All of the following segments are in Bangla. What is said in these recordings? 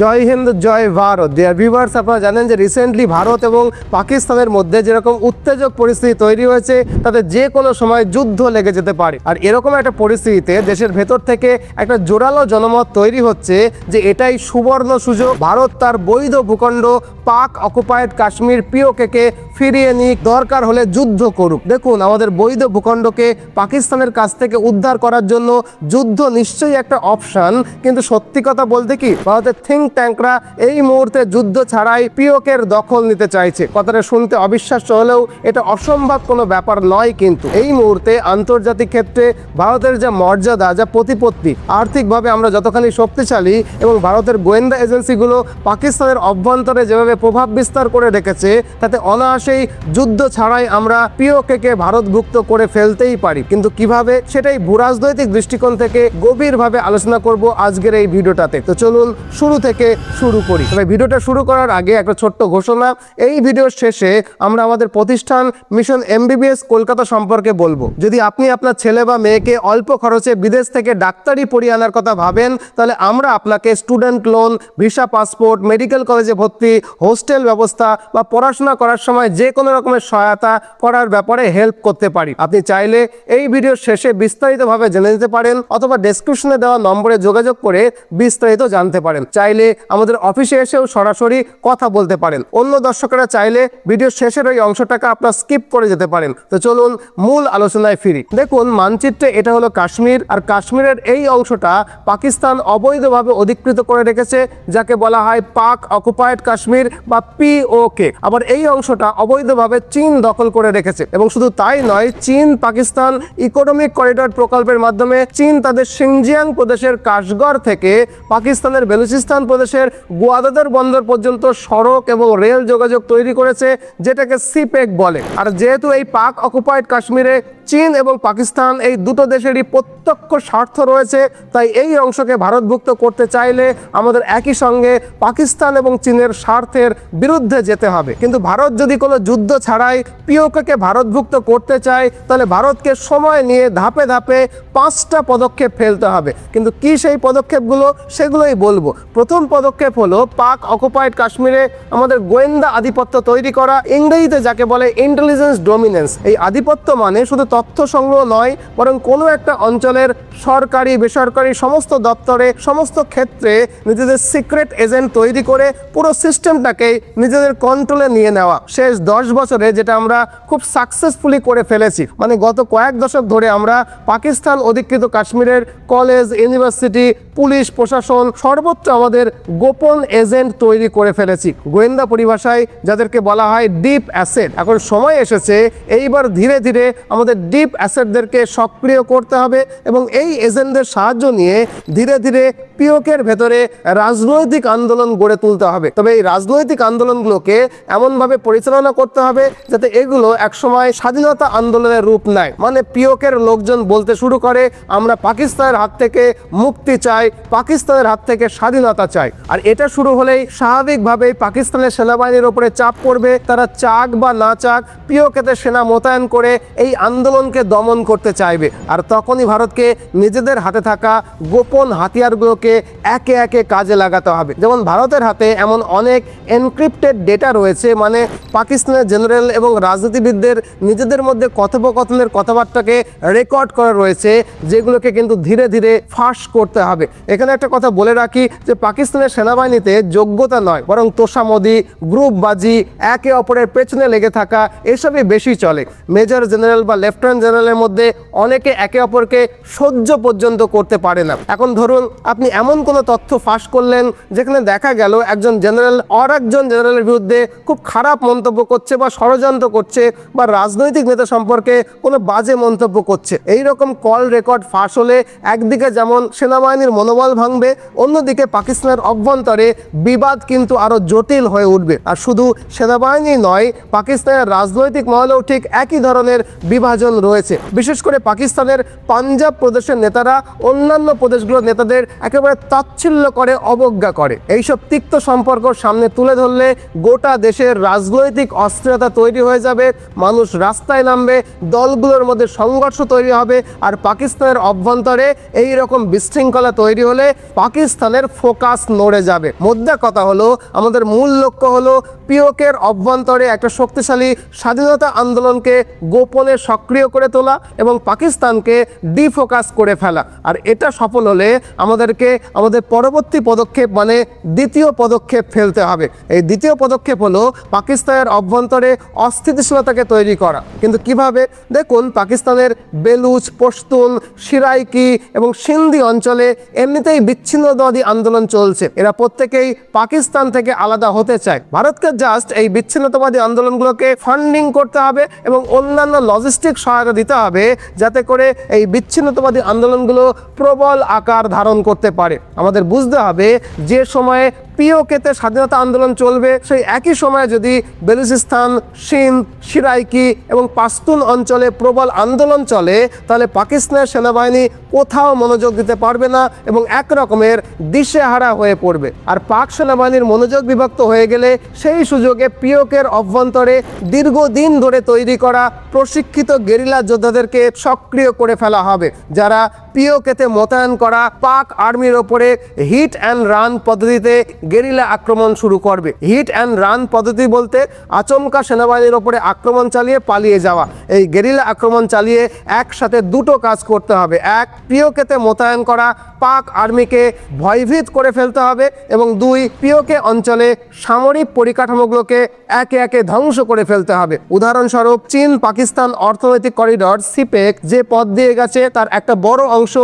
জয় হিন্দ, জয় ভারত। ডিয়ার ভিউয়ার্স আপনারা জানেন যে রিসেন্টলি ভারত এবং পাকিস্তানের মধ্যে যেরকম উত্তেজক পরিস্থিতি তৈরি হয়েছে, তাতে যে কোনো সময় যুদ্ধ লেগে যেতে পারে। আর এরকম একটা পরিস্থিতিতে দেশের ভেতর থেকে একটা জোরালো জনমত তৈরি হচ্ছে যে এটাই সুবর্ণ সুযোগ। ভারত তার বৈধ ভূখণ্ড পাক অকুপায়েড কাশ্মীর পিওকে ফিরিয়ে নিক। দরকার হলে যুদ্ধ করুক। দেখুন, আমাদের বৈধ ভূখণ্ডকে পাকিস্তানের কাছ থেকে উদ্ধার করার জন্য যুদ্ধ নিশ্চয়ই একটা অপশন কিন্তু সত্যি কথা বলতে কি, ভারতের থিঙ্ক ট্যাঙ্করা এই মুহূর্তে যুদ্ধ ছাড়াই পিওকের দখল নিতে চাইছে। কথাটা শুনতে অবিশ্বাস্য হলেও এটা অসম্ভব কোনো ব্যাপার নয় কিন্তু। এই মুহূর্তে আন্তর্জাতিক ক্ষেত্রে ভারতের যা মর্যাদা, যা প্রতিপত্তি, আর্থিকভাবে আমরা যতখানি শক্তিশালী এবং ভারতের গোয়েন্দা এজেন্সিগুলো পাকিস্তানের অভ্যন্তরে যেভাবে প্রভাব বিস্তার করে রেখেছে, তাতে অনায়াসেই যুদ্ধ ছাড়াই আমরা পিওকে ভারতভুক্ত করে ফেলতেই পারি। কিন্তু কীভাবে, সেটাই ভূরাজনৈতিক দৃষ্টিকোণ থেকে গভীরভাবে আলোচনা করব আজকের এই ভিডিওটাতে। তো চলুন, শুরু থেকে শুরু করি। তবে ভিডিওটা শুরু করার আগে একটা ছোট্ট ঘোষণা। এই ভিডিওর শেষে আমরা আমাদের প্রতিষ্ঠান মিশন এমবিবিএস কলকাতা সম্পর্কে বলব। যদি আপনি আপনার ছেলে বা মেয়েকে অল্প খরচে বিদেশ থেকে ডাক্তারি পড়িয়ে আনার কথা ভাবেন, তাহলে আমরা আপনাকে student loan visa passport medical কলেজে ভর্তি হোস্টেল ব্যবস্থা বা পড়াশোনা করার সময় যে কোনো রকমের সহায়তা করার ব্যাপারে হেল্প করতে পারি। আপনি চাইলে এই ভিডিওর শেষে বিস্তারিতভাবে জেনে নিতে পারেন অথবা ডেসক্রিপশনে দেওয়া নম্বরে যোগাযোগ করে বিস্তারিত জানতে পারেন। চাইলে আমাদের অফিসে এসেও সরাসরি কথা বলতে পারেন। অন্য দর্শকেরা চাইলে ভিডিও শেষের ওই অংশটাকে আপনার স্কিপ করে যেতে পারেন। তো চলুন মূল আলোচনায় ফিরি। দেখুন, মানচিত্রে এটা হলো কাশ্মীর আর কাশ্মীরের এই অংশটা পাকিস্তান অবৈধভাবে অধিকৃত করে রেখেছে, যাকে বলা হয় পাক অকুপায়েড কাশ্মীর বা পিওকে আবার এই অংশটা অবৈধভাবে চীন দখল করে রেখেছে এবং শুধু তাই নয়, চীন পাকিস্তান ইকোনমিক করিডর প্রকল্পের মাধ্যমে চীন তাদের সিংজিয়াং প্রদেশের কাশগড় থেকে পাকিস্তানের বেলুচিস্তান প্রদেশের গোয়াদাদার বন্দর পর্যন্ত সড়ক এবং রেল যোগাযোগ তৈরি করেছে, যেটাকে সিপেক বলে। আর যেহেতু এই পাক অকুপায়েড কাশ্মীরে চীন এবং পাকিস্তান এই দুটো দেশেরই প্রত্যক্ষ স্বার্থ রয়েছে। তাই এই অংশকে ভারতভুক্ত করতে চাইলে আমাদের একই সঙ্গে পাকিস্তান এবং চীনের স্বার্থের বিরুদ্ধে যেতে হবে। কিন্তু ভারত যদি কোনো যুদ্ধ ছাড়াই পিওকে ভারতভুক্ত করতে চায়, তাহলে ভারতকে সময় নিয়ে ধাপে ধাপে পাঁচটা পদক্ষেপ ফেলতে হবে। কিন্তু কি সেই পদক্ষেপগুলো, সেগুলোই বলব। প্রথম পদক্ষেপ হলো পাক অকুপাইড কাশ্মীরে আমাদের গোয়েন্দা আধিপত্য তৈরি করা। ইংরেজিতে যাকে বলে ইন্টেলিজেন্স ডোমিনেন্স এই আধিপত্য মানে শুধু তথ্য সংগ্রহ নয়, বরং কোনো একটা অঞ্চলের সরকারি, বেসরকারি সমস্ত দপ্তরে, সমস্ত ক্ষেত্রে নিজেদের সিক্রেট এজেন্ট তৈরি করে পুরো সিস্টেমটাকে নিজেদের কন্ট্রোলে নিয়ে নেওয়া। শেষ দশ বছরে যেটা আমরা খুব সাকসেসফুলি করে ফেলেছি। মানে গত কয়েক দশক ধরে আমরা পাকিস্তান অধিকৃত কাশ্মীরের কলেজ ইউনিভার্সিটি পুলিশ প্রশাসন সর্বত্র আমাদের গোপন এজেন্ট তৈরি করে ফেলেছি। গোয়েন্দা পরিভাষায় যাদেরকে বলা হয় ডিপ অ্যাসেট এখন সময় এসেছে, এইবার ধীরে ধীরে আমাদের ডিপ অ্যাসেটদেরকে সক্রিয় করতে হবে এবং এই এজেন্টদের সাহায্য নিয়ে ধীরে ধীরে পিওকের ভেতরে রাজনৈতিক আন্দোলন গড়ে তুলতে হবে। তবে এই রাজনৈতিক আন্দোলনগুলোকে এমনভাবে পরিচালনা করতে হবে যাতে এগুলো একসময় স্বাধীনতা আন্দোলনের রূপ নেয়। মানে পিওকের লোকজন বলতে শুরু করে, আমরা পাকিস্তানের হাত থেকে মুক্তি চাই, পাকিস্তানের হাত থেকে স্বাধীনতা চাই। আর এটা শুরু হলেই স্বাভাবিকভাবেই পাকিস্তানের সেনাবাহিনীর ওপরে চাপ পড়বে, তারা চাক বা না চাক পিওকেতে সেনা মোতায়েন করে এই আন্দোলনকে দমন করতে চাইবে। আর তখনই ভারতকে নিজেদের হাতে থাকা গোপন হাতিয়ারগুলোকে একে একে কাজে লাগাতে হবে। যেমন ভারতের হাতে এমন অনেক এনক্রিপ্টেড ডেটা রয়েছে মানে পাকিস্তানের জেনারেল এবং রাজনীতিবিদদের নিজেদের মধ্যে কথোপকথনের কথাবার্তাকে রেকর্ড করা রয়েছে, যেগুলোকে কিন্তু ধীরে ধীরে ফাঁস করতে হবে। এখানে একটা কথা বলে রাখি যে পাকিস্তানের সেনাবাহিনীতে যোগ্যতা নয়, বরং তোষামদি, গ্রুপবাজি, একে অপরের পেছনে লেগে থাকা এসবই বেশি চলে। মেজর জেনারেল বা লেফটেন্যান্ট জেনারেলের মধ্যে অনেকে একে অপরকে সহ্য পর্যন্ত করতে পারে না। এখন ধরুন, আপনি এমন কোনো তথ্য ফাঁস করলেন যেখানে দেখা গেল একজন জেনারেল আর একজন জেনারেলের বিরুদ্ধে খুব খারাপ মন্তব্য করছে বা ষড়যন্ত্র করছে বা রাজনৈতিক নেতা সম্পর্কে কোনো বাজে মন্তব্য করছে। এই রকম কল রেকর্ড ফাঁস হলে একদিকে যেমন সেনাবাহিনীর মনোবল ভাঙবে, অন্যদিকে পাকিস্তানের অভ্যন্তরে বিবাদ কিন্তু আরও জটিল হয়ে উঠবে। আর শুধু সেনাবাহিনী নয়, পাকিস্তানের রাজনৈতিক মহলেও ঠিক একই ধরনের বিভাজন রয়েছে। বিশেষ করে পাকিস্তানের পাঞ্জাব প্রদেশের নেতারা অন্যান্য প্রদেশগুলোর নেতাদের একেবারে একেবারে তাচ্ছিল্য করে, অবজ্ঞা করে। এইসব তিক্ত সম্পর্ক সামনে তুলে ধরলে গোটা দেশের রাজনৈতিক অস্থিরতা তৈরি হয়ে যাবে, মানুষ রাস্তায় নামবে, দলগুলোর মধ্যে সংঘর্ষ তৈরি হবে, আর পাকিস্তানের অভ্যন্তরে এই রকম বিশৃঙ্খলা তৈরি হলে পাকিস্তানের ফোকাস নড়ে যাবে। মোদ্দা কথা হলো, আমাদের মূল লক্ষ্য হলো পিওকের অভ্যন্তরে একটা শক্তিশালী স্বাধীনতা আন্দোলনকে গোপনে সক্রিয় করে তোলা এবং পাকিস্তানকে ডিফোকাস করে ফেলা। আর এটা সফল হলে আমাদেরকে আমাদের পরবর্তী পদক্ষেপ মানে দ্বিতীয় পদক্ষেপ ফেলতে হবে। এই দ্বিতীয় পদক্ষেপ হলো পাকিস্তানের অভ্যন্তরে অস্থিতিশীলতাকে তৈরি করা। কিন্তু কীভাবে? দেখুন, পাকিস্তানের বেলুচ, পশতুন, সিরাইকি এবং সিন্ধি অঞ্চলে এমনিতেই বিচ্ছিন্নতাবাদী আন্দোলন চলছে। এরা প্রত্যেকেই পাকিস্তান থেকে আলাদা হতে চায়। ভারতকে জাস্ট এই বিচ্ছিন্নতাবাদী আন্দোলনগুলোকে ফান্ডিং করতে হবে এবং অন্যান্য লজিস্টিক সহায়তা দিতে হবে, যাতে করে এই বিচ্ছিন্নতাবাদী আন্দোলনগুলো প্রবল আকার ধারণ করতে পারে। আমাদের বুঝতে হবে যে সময়ে পিওকেতে স্বাধীনতা আন্দোলন চলবে, সেই একই সময়ে যদি বেলুচিস্তান, সিন্ধ, সিরাইকি এবং পাস্তুন অঞ্চলে প্রবল আন্দোলন চলে, তাহলে পাকিস্তানের সেনাবাহিনী কোথাও মনোযোগ দিতে পারবে না এবং এক রকমের দিশেহারা হয়ে পড়বে। আর পাক সেনাবাহিনীর মনোযোগ বিভক্ত হয়ে গেলে সেই সুযোগে পিওকের অভ্যন্তরে দীর্ঘদিন ধরে তৈরি করা প্রশিক্ষিত গেরিলা যোদ্ধাদেরকে সক্রিয় করে ফেলা হবে, যারা পিওকেতে মোতায়েন করা পাক আর্মির ওপরে হিট অ্যান্ড রান পদ্ধতিতে গেরিলা আক্রমণ শুরু করবে। হিট অ্যান্ড রান পদ্ধতি বলতে আচমকা সেনাবাহিনীর ওপরে আক্রমণ চালিয়ে পালিয়ে যাওয়া। এই গেরিলা আক্রমণ চালিয়ে একসাথে দুটো কাজ করতে হবে। এক, পিওকেতে মোতায়েন করা। পাক আর্মিকে ভয়ভীত করে ফেলতে হবে এবং দুই, পিওকে অঞ্চলে সামরিক পরিকাঠামোগুলোকে একে একে ধ্বংস করে ফেলতে হবে। উদাহরণস্বরূপ চীন, পাকিস্তান অর্থনৈতিক করিডর সিপেক যে পথ দিয়ে গেছে, তার একটা বড় অংশ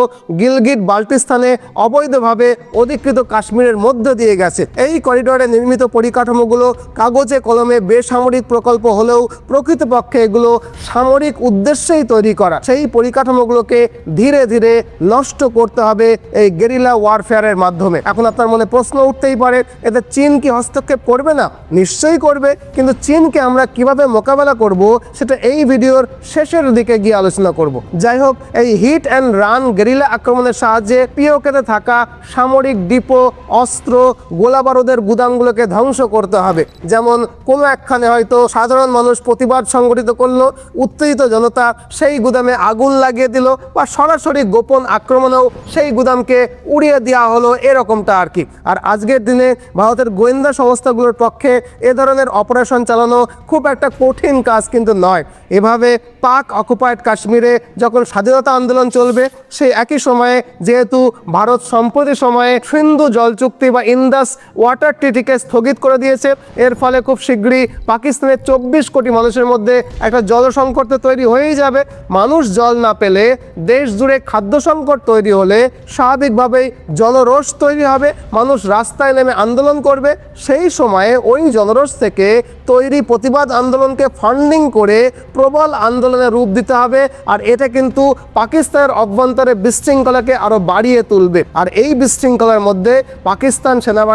গিলগিট বাল্টিস্তানে অবৈধভাবে অধিকৃত কাশ্মীরের মধ্য দিয়ে গেছে। এই করিডরে নির্মিত পরিকাঠামোগুলো কাগজে কলমে বেসামরিক প্রকল্প হলেও প্রকৃতপক্ষে এগুলো সামরিক উদ্দেশ্যেই তৈরি করা। সেই পরিকাঠামোগুলোকে ধীরে ধীরে নষ্ট করতে হবে এই গেরিলা ওয়ারফেয়ারের মাধ্যমে। এখন আপনার মনে প্রশ্ন উঠতেই পারে, এতে চীন কি হস্তক্ষেপ করবে না? নিশ্চয়ই করবে, কিন্তু চীনকে আমরা কীভাবে মোকাবেলা করব সেটা এই ভিডিওর শেষের দিকে গিয়ে আলোচনা করব। যাই হোক, এই হিট অ্যান্ড রান গেরিলা আক্রমণের সাহায্যে পিওকেতে থাকা সামরিক ডিপো, অস্ত্র গোলা বারুদের গুদামগুলোকে ধ্বংস করতে হবে। যেমন কোনো একখানে হয়তো সাধারণ মানুষ প্রতিবাদ সংগঠিত করল, উত্তেজিত জনতা সেই গুদামে আগুন লাগিয়ে দিল বা সরাসরি গোপন আক্রমণেও সেই গুদামকে উড়িয়ে দেওয়া হলো এরকমটা আর কি। আর আজকের দিনে ভারতের গোয়েন্দা সংস্থাগুলোর পক্ষে এ ধরনের অপারেশন চালানো খুব একটা কঠিন কাজ কিন্তু নয়। এভাবে পাক অকুপায়েড কাশ্মীরে যখন স্বাধীনতা আন্দোলন চলবে, সেই একই সময়ে যেহেতু ভারত সম্প্রতি সময়ে সিন্ধু জল চুক্তি বা ইন্দাস ওয়াটার ট্রিটিকে স্থগিত করে দিয়েছে। এর ফলে খুব শীঘ্রই পাকিস্তানের চব্বিশ কোটি মানুষের মধ্যে একটা জল সংকট তৈরি হয়েই যাবে। মানুষ জল না পেলে দেশ জুড়ে খাদ্য সংকট তৈরি হলে স্বাভাবিকভাবেই জলরোষ তৈরি হবে। মানুষ রাস্তায় নেমে আন্দোলন করবে। সেই সময়ে ওই জলরোষ থেকে তৈরি প্রতিবাদ আন্দোলনকে ফান্ডিং করে প্রবল আন্দোলনের রূপ দিতে হবে। আর এটা কিন্তু পাকিস্তানের অভ্যন্তরে বিশৃঙ্খলাকে আরও বাড়িয়ে তুলবে। আর এই বিশৃঙ্খলার মধ্যে পাকিস্তান সেনাবাহিনী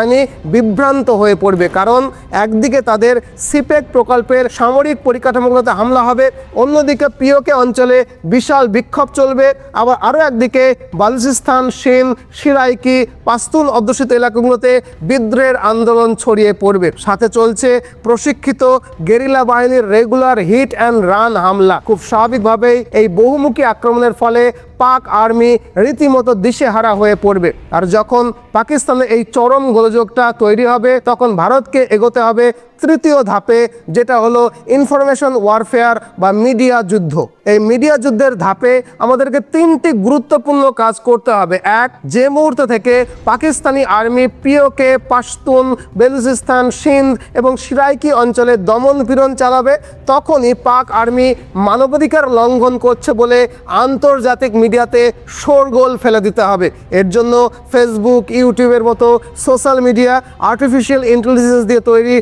বিভ্রান্ত হয়ে পড়বে, কারণ একদিকে তাদের সিপেক প্রকল্পের সামরিক পরিকাঠামোগুলোতে হামলা হবে, অন্যদিকে পিওকে অঞ্চলে বিশাল বিক্ষোভ চলবে, আবার আরও একদিকে বালুচিস্তান সিন সিরাইকি, পাস্তুন অধ্যুষিত এলাকাগুলোতে বিদ্রোহের আন্দোলন ছড়িয়ে পড়বে। সাথে চলছে প্রশিক্ষিত গেরিলা বাহিনীর রেগুলার হিট অ্যান্ড রান হামলা। খুব স্বাভাবিকভাবেই এই বহুমুখী আক্রমণের ফলে পাক আর্মি রীতিমতো দিশেহারা হয়ে পড়বে। আর যখন পাকিস্তানে এই চরম গোলযোগটা তৈরি হবে, তখন ভারতকে এগোতে হবে তৃতীয় ধাপে, যেটা হলো ইনফরমেশন ওয়ারফেয়ার বা মিডিয়া যুদ্ধ। এই মিডিয়া যুদ্ধের ধাপে আমাদেরকে তিনটি গুরুত্বপূর্ণ কাজ করতে হবে। এক, যে মুহূর্ত থেকে পাকিস্তানি আর্মি পিওকে পাশতুন, বেলুচিস্তান, সিন্ধ এবং সিরাইকি অঞ্চলে দমন পীড়ন চালাবে, তখনই পাক আর্মি মানবাধিকার লঙ্ঘন করছে বলে আন্তর্জাতিক মিডিয়াতে শোরগোল ফেলে দিতে হবে। এর জন্য ফেসবুক ইউটিউবের মতো সোশ্যাল মিডিয়া আর্টিফিশিয়াল ইন্টেলিজেন্স দিয়ে তৈরি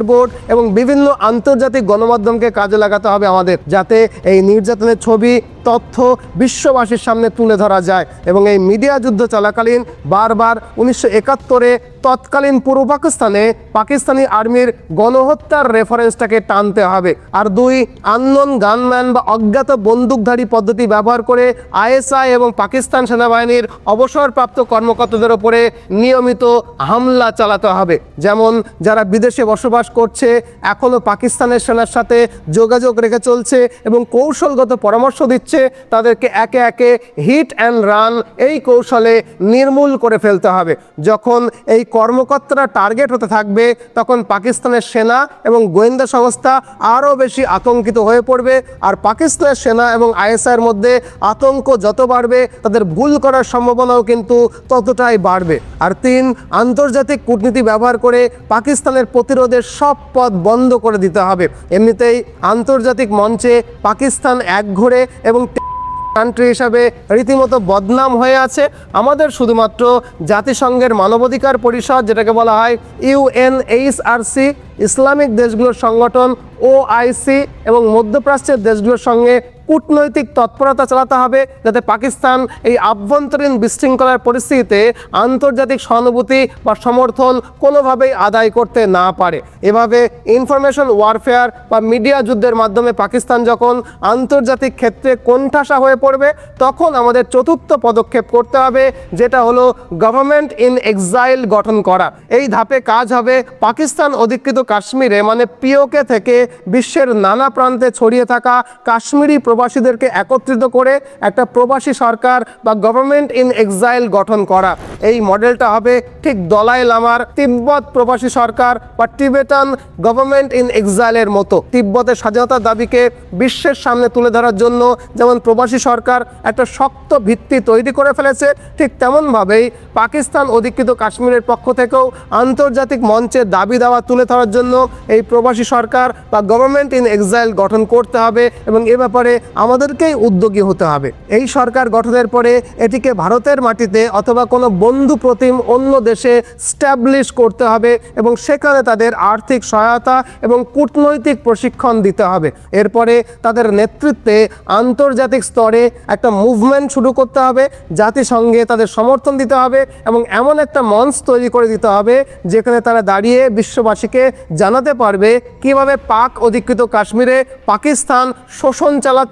চ্যাটবোর্ড এবং বিভিন্ন আন্তর্জাতিক গণমাধ্যমকে কাজে লাগাতে হবে আমাদের, যাতে এই নির্যাতনের ছবি, তথ্য বিশ্ববাসীর সামনে তুলে ধরা যায়। এবং এই মিডিয়া যুদ্ধ চলাকালীন বারবার উনিশশো একাত্তরে তৎকালীন পূর্ব পাকিস্তানে পাকিস্তানি আর্মির গণহত্যার রেফারেন্সটাকে টানতে হবে। আর দুই আননোন গানম্যান বা অজ্ঞাত বন্দুকধারী পদ্ধতি ব্যবহার করে আইএসআই এবং পাকিস্তান সেনাবাহিনীর অবসরপ্রাপ্ত কর্মকর্তাদের ওপরে নিয়মিত হামলা চালাতে হবে। যেমন, যারা বিদেশে বসবাস করছে এখনও পাকিস্তানের সেনার সাথে যোগাযোগ রেখে চলছে এবং কৌশলগত পরামর্শ দিচ্ছে, তাদেরকে একে একে হিট অ্যান্ড রান এই কৌশলে নির্মূল করে ফেলতে হবে। যখন এই কর্মকর্তারা টার্গেট হতে থাকবে, তখন পাকিস্তানের সেনা এবং গোয়েন্দা সংস্থা আরও বেশি আতঙ্কিত হয়ে পড়বে। আর পাকিস্তানের সেনা এবং আইএসআইয়ের মধ্যে আতঙ্ক যত বাড়বে, তাদের ভুল করার সম্ভাবনাও কিন্তু ততটাই বাড়বে। আর তিন, আন্তর্জাতিক কূটনীতি ব্যবহার করে পাকিস্তানের প্রতিরোধের সব পথ বন্ধ করে দিতে হবে। এমনিতেই আন্তর্জাতিক মঞ্চে পাকিস্তান একঘরে এবং কান্ট্রি হিসাবে রীতিমতো বদনাম হয়ে আছে। আমাদের শুধুমাত্র জাতিসংঘের মানবাধিকার পরিষদ, যেটাকে বলা হয় ইউএনএইচআরসি ইসলামিক দেশগুলোর সংগঠন ওআইসি এবং মধ্যপ্রাচ্যের দেশগুলোর সঙ্গে কূটনৈতিক তৎপরতা চালাতে হবে যাতে পাকিস্তান এই আভ্যন্তরীণ বিশৃঙ্খলার পরিস্থিতিতে আন্তর্জাতিক সহানুভূতি বা সমর্থন কোনোভাবেই আদায় করতে না পারে। এভাবে ইনফরমেশন ওয়ারফেয়ার বা মিডিয়া যুদ্ধের মাধ্যমে পাকিস্তান যখন আন্তর্জাতিক ক্ষেত্রে কোণঠাসা হয়ে পড়বে, তখন আমাদের চতুর্থ পদক্ষেপ করতে হবে, যেটা হলো গভর্নমেন্ট ইন এক্সাইল গঠন করা। এই ধাপে কাজ হবে পাকিস্তান অধিকৃত কাশ্মীরে মানে পিওকে থেকে বিশ্বের নানা প্রান্তে ছড়িয়ে থাকা কাশ্মীরি প্রবাসীদেরকে একত্রিত করে একটা প্রবাসী সরকার বা গভর্নমেন্ট ইন এক্সাইল গঠন করা। এই মডেলটা হবে ঠিক দলাই লামার তিব্বত প্রবাসী সরকার বা টিবেটান গভর্নমেন্ট ইন এক্সাইলের মতো। তিব্বতের স্বাধীনতার দাবিকে বিশ্বের সামনে তুলে ধরার জন্য যেমন প্রবাসী সরকার একটা শক্ত ভিত্তি তৈরি করে ফেলেছে, ঠিক তেমনভাবেই পাকিস্তান অধিকৃত কাশ্মীরের পক্ষ থেকেও আন্তর্জাতিক মঞ্চে দাবি দাওয়া তুলে ধরার জন্য এই প্রবাসী সরকার বা গভর্নমেন্ট ইন এক্সাইল গঠন করতে হবে এবং এ ব্যাপারে আমাদেরকেই উদ্যোগী হতে হবে। এই সরকার গঠনের পরে এটিকে ভারতের মাটিতে অথবা কোনো বন্ধু প্রতিম অন্য দেশে স্ট্যাবলিশ করতে হবে এবং সেখানে তাদের আর্থিক সহায়তা এবং কূটনৈতিক প্রশিক্ষণ দিতে হবে। এরপরে তাদের নেতৃত্বে আন্তর্জাতিক স্তরে একটা মুভমেন্ট শুরু করতে হবে, জাতিসংঘে তাদের সমর্থন দিতে হবে এবং এমন একটা মঞ্চ তৈরি করে দিতে হবে যেখানে তারা দাঁড়িয়ে বিশ্ববাসীকে জানাতে পারবে কীভাবে পাক অধিকৃত কাশ্মীরে পাকিস্তান শোষণ চালাচ্ছে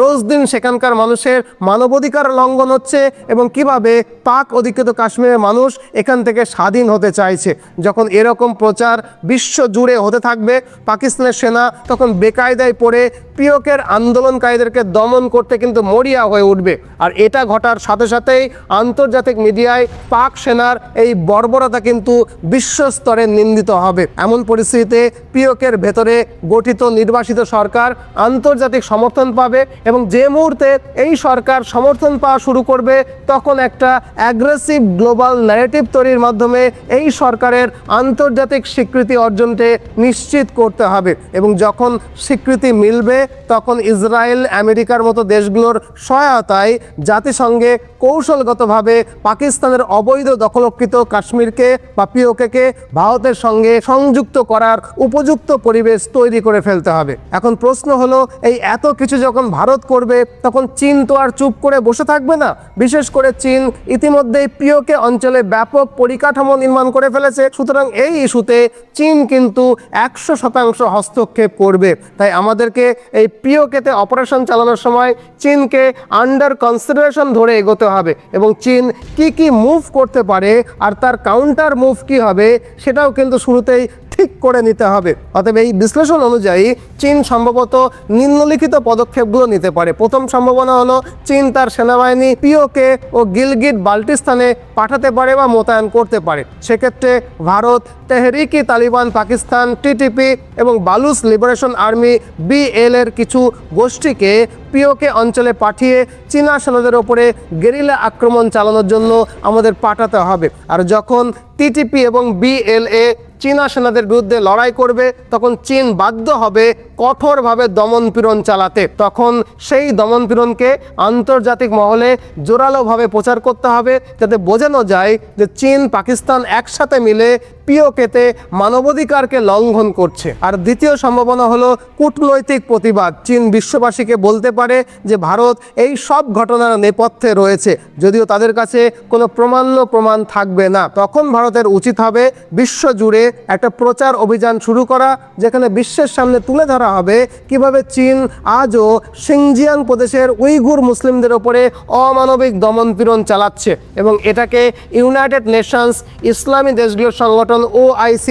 রোজ দিন সেখানকার মানুষের মানবাধিকার লঙ্ঘন হচ্ছে এবং কীভাবে পাক অধিকৃত কাশ্মীরের মানুষ এখান থেকে স্বাধীন হতে চাইছে। যখন এরকম প্রচার বিশ্ব জুড়ে হতে থাকবে, পাকিস্তানের সেনা তখন বেকায়দায় পড়ে পিওকের আন্দোলনকারীদেরকে দমন করতে কিন্তু মরিয়া হয়ে উঠবে। আর এটা ঘটার সাথে সাথেই আন্তর্জাতিক মিডিয়ায় পাক সেনার এই বর্বরতা কিন্তু বিশ্বস্তরে নিন্দিত হবে। এমন পরিস্থিতিতে পিওকের ভেতরে গঠিত নির্বাসিত সরকার আন্তর্জাতিক সমর্থন পাবে এবং যে মুহূর্তে এই সরকার সমর্থন পাওয়া শুরু করবে, তখন একটা অ্যাগ্রেসিভ গ্লোবাল ন্যারেটিভ তৈরির মাধ্যমে এই সরকারের আন্তর্জাতিক স্বীকৃতি অর্জনকে নিশ্চিত করতে হবে এবং যখন স্বীকৃতি মিলবে, তখন ইসরায়েল, আমেরিকার মতো দেশগুলোর সহায়তায় জাতিসংঘে কৌশলগতভাবে পাকিস্তানের অবৈধ দখলকৃত কাশ্মীরকে বা পিওকেকে ভারতের সঙ্গে সংযুক্ত করার উপযুক্ত পরিবেশ তৈরি করে ফেলতে হবে। এখন প্রশ্ন হলো, এই এত কিছু যখন ভারত করবে, তখন চীন তো আর চুপ করে বসে থাকবে না। বিশেষ করে চীন ইতিমধ্যেই পিওকে অঞ্চলে ব্যাপক পরিকাঠামো নির্মাণ করে ফেলেছে। সুতরাং এই ইস্যুতে চীন কিন্তু একশো শতাংশ হস্তক্ষেপ করবে। তাই আমাদেরকে এই পিওকেতে অপারেশন চালানোর সময় চীনকে আন্ডার কনসিডারেশন ধরে এগোতে হবে এবং চীন কি কি মুভ করতে পারে আর তার কাউন্টার মুভ কি হবে, সেটাও কিন্তু শুরুতেই ঠিক করে নিতে হবে। অতএব এই বিশ্লেষণ অনুযায়ী চীন সম্ভবত নিম্নলিখিত পদক্ষেপগুলো নিতে পারে। প্রথম সম্ভাবনা হলো চীন তার সেনাবাহিনী পিওকে ও গিলগিট বাল্টিস্তানে পাঠাতে পারে বা মোতায়েন করতে পারে। সেক্ষেত্রে ভারত, তেহরিকি, তালিবান, পাকিস্তান, টিটিপি এবং বালুস লিবারেশন আর্মি বিএল এর কিছু গোষ্ঠীকে পিওকে অঞ্চলে পাঠিয়ে চীনা সেনাদের ওপরে গেরিলা আক্রমণ চালানোর জন্য আমাদের পাঠাতে হবে। আর যখন টিটিপি এবং বিএলএ চীনা সেনাদের বিরুদ্ধে লড়াই করবে, তখন চীন বাধ্য হবে কঠোরভাবে দমনপীড়ন চালাতে। তখন সেই দমনপীড়নকে আন্তর্জাতিক মহলে জোরালোভাবে প্রচার করতে হবে, যাতে বোঝানো যায় যে চীন, পাকিস্তান একসাথে মিলে পিওকেতে মানবাধিকারকে লঙ্ঘন করছে। আর দ্বিতীয় সম্ভাবনা হলো কূটনৈতিক প্রতিবাদ। চীন বিশ্ববাসীকে বলতে পারে যে ভারত এই সব ঘটনার নেপথ্যে রয়েছে, যদিও তাদের কাছে কোনো প্রমাণ্য প্রমাণ থাকবে না। তখন ভারতের উচিত হবে বিশ্ব জুড়ে একটা প্রচার অভিযান শুরু করা, যেখানে বিশ্বের সামনে তুলে ধরা হবে কীভাবে চীন আজও সিংজিয়াং প্রদেশের উইগুর মুসলিমদের ওপরে অমানবিক দমনপীড়ন চালাচ্ছে এবং এটাকে ইউনাইটেড নেশনস ইসলামী দেশগুলোর সংগঠন ও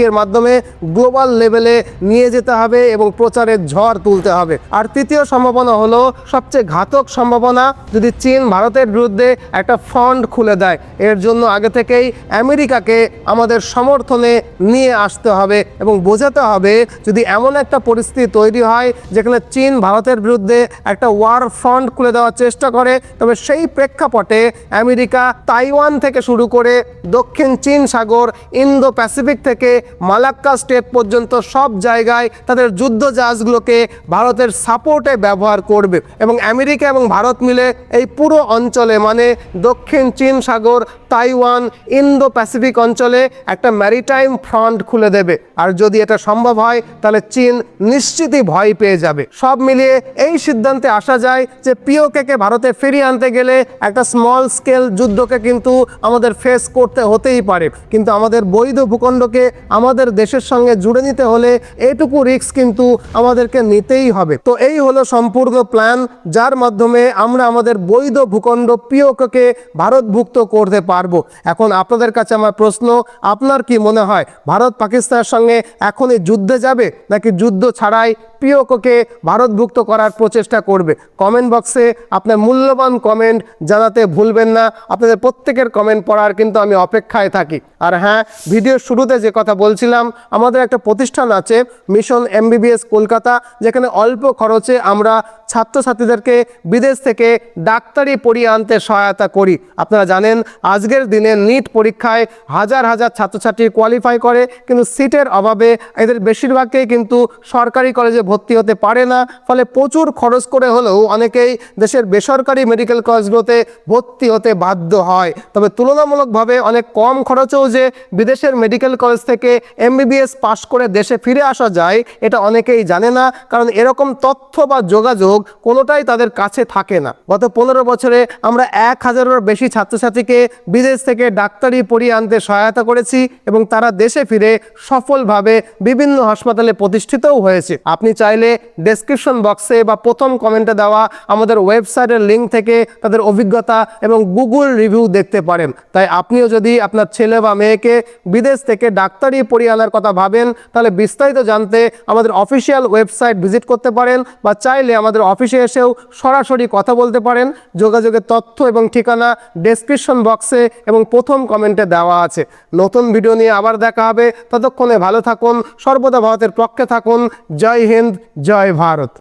এর মাধ্যমে গ্লোবাল লেভেলে নিয়ে যেতে হবে এবং প্রচারের ঝড় তুলতে হবে। আর তৃতীয় সম্ভাবনা হলো, সবচেয়ে ঘাতক সম্ভাবনা, যদি চীন ভারতের বিরুদ্ধে একটা ফন্ড খুলে দেয়, এর জন্য আগে থেকেই আমেরিকাকে আমাদের সমর্থনে নিয়ে আসতে হবে এবং বোঝাতে হবে যদি এমন একটা পরিস্থিতি তৈরি হয় যেখানে চীন ভারতের বিরুদ্ধে একটা ওয়ার ফ্রন্ট খুলে দেওয়ার চেষ্টা করে, তবে সেই প্রেক্ষাপটে আমেরিকা তাইওয়ান থেকে শুরু করে দক্ষিণ চীন সাগর ইন্দো প্যাসিফিক থেকে মালাক্কা স্টেট পর্যন্ত সব জায়গায় তাদের যুদ্ধ জাহাজগুলোকে ভারতের সাপোর্টে ব্যবহার করবে। এবং আমেরিকা এবং ভারত মিলে এই পুরো অঞ্চলে মানে দক্ষিণ চীন সাগর তাইওয়ান ইন্দো প্যাসিফিক অঞ্চলে একটা ম্যারিটাইম ফ্রন্ট খুলে দেবে। আর যদি এটা সম্ভব হয়, তাহলে চীন নিশ্চিতই ভয় পেয়ে যাবে। সব মিলিয়ে এই সিদ্ধান্তে আসা যায় যে পিওকেকে ভারতে ফিরিয়ে আনতে গেলে একটা স্মল স্কেল যুদ্ধকে কিন্তু আমাদের ফেস করতে হতেই পারে। কিন্তু আমাদের বৈধ ভূখণ্ডকে আমাদের দেশের সঙ্গে জুড়ে নিতে হলে এইটুকু রিস্ক কিন্তু আমাদেরকে নিতেই হবে। তো এই হলো সম্পূর্ণ প্ল্যান যার মাধ্যমে আমরা আমাদের বৈধ ভূখণ্ড পিওকে ভারতভুক্ত করতে পারব। এখন আপনাদের কাছে আমার প্রশ্ন, আপনার কি মনে হয় ভারত পাকিস্তানের সঙ্গে এখনই যুদ্ধে যাবে নাকি যুদ্ধ ছাড়াই পিওকে ভারতভুক্ত করার প্রচেষ্টা করবে? কমেন্ট বক্সে আপনার মূল্যবান কমেন্ট জানাতে ভুলবেন না। আপনাদের প্রত্যেকের কমেন্ট পড়ার কিন্তু আমি অপেক্ষায় থাকি। আর হ্যাঁ ভিডিওর শুরুতে যে কথা বলছিলাম, আমাদের একটা প্রতিষ্ঠান আছে মিশন এমবিবিএস কলকাতা, যেখানে অল্প খরচে আমরা ছাত্রছাত্রীদেরকে বিদেশ থেকে ডাক্তারি পড়িয়ে আনতে সহায়তা করি। আপনারা জানেন আজকের দিনে নিট পরীক্ষায় হাজার হাজার ছাত্রছাত্রী কোয়ালিফাই করে, কিন্তু সিটের অভাবে এদের বেশিরভাগকেই কিন্তু সরকারি কলেজে ভর্তি হতে পারে না। ফলে প্রচুর খরচ করে হলেও অনেকেই দেশের বেসরকারি মেডিকেল কলেজগুলোতে ভর্তি হতে বাধ্য হয়। তবে তুলনামূলকভাবে অনেক কম খরচেও যে বিদেশের মেডিকেল কলেজ থেকে এমবিবিএস পাশ করে দেশে ফিরে আসা যায়, এটা অনেকেই জানে না। কারণ এরকম তথ্য বা যোগাযোগ কোনোটাই তাদের কাছে থাকে না। গত পনেরো বছরে আমরা এক হাজারেরও বেশি ছাত্রছাত্রীকে বিদেশ থেকে ডাক্তারি পড়িয়ে আনতে সহায়তা করেছি এবং তারা দেশে ফিরে সফলভাবে বিভিন্ন হাসপাতালে প্রতিষ্ঠিতও হয়েছে। আপনি চাইলে ডেসক্রিপশন বক্সে বা প্রথম কমেন্টে দেওয়া আমাদের ওয়েবসাইটের লিঙ্ক থেকে তাদের অভিজ্ঞতা এবং গুগল রিভিউ দেখতে পারেন। তাই আপনিও যদি আপনার ছেলে বা মেয়েকে বিদেশ থেকে ডাক্তারি পড়িয়ে আনার কথা ভাবেন, তাহলে বিস্তারিত জানতে আমাদের অফিসিয়াল ওয়েবসাইট ভিজিট করতে পারেন বা চাইলে আমাদের অফিসে এসেও সরাসরি কথা বলতে পারেন। যোগাযোগের তথ্য এবং ঠিকানা ডেসক্রিপশন বক্সে এবং প্রথম কমেন্টে দেওয়া আছে। নতুন ভিডিও নিয়ে আবার দেখা হবে। ততক্ষণে ভালো থাকুন, সর্বদা ভারতের পক্ষে থাকুন। জয় হিন্দ, জয় ভারত।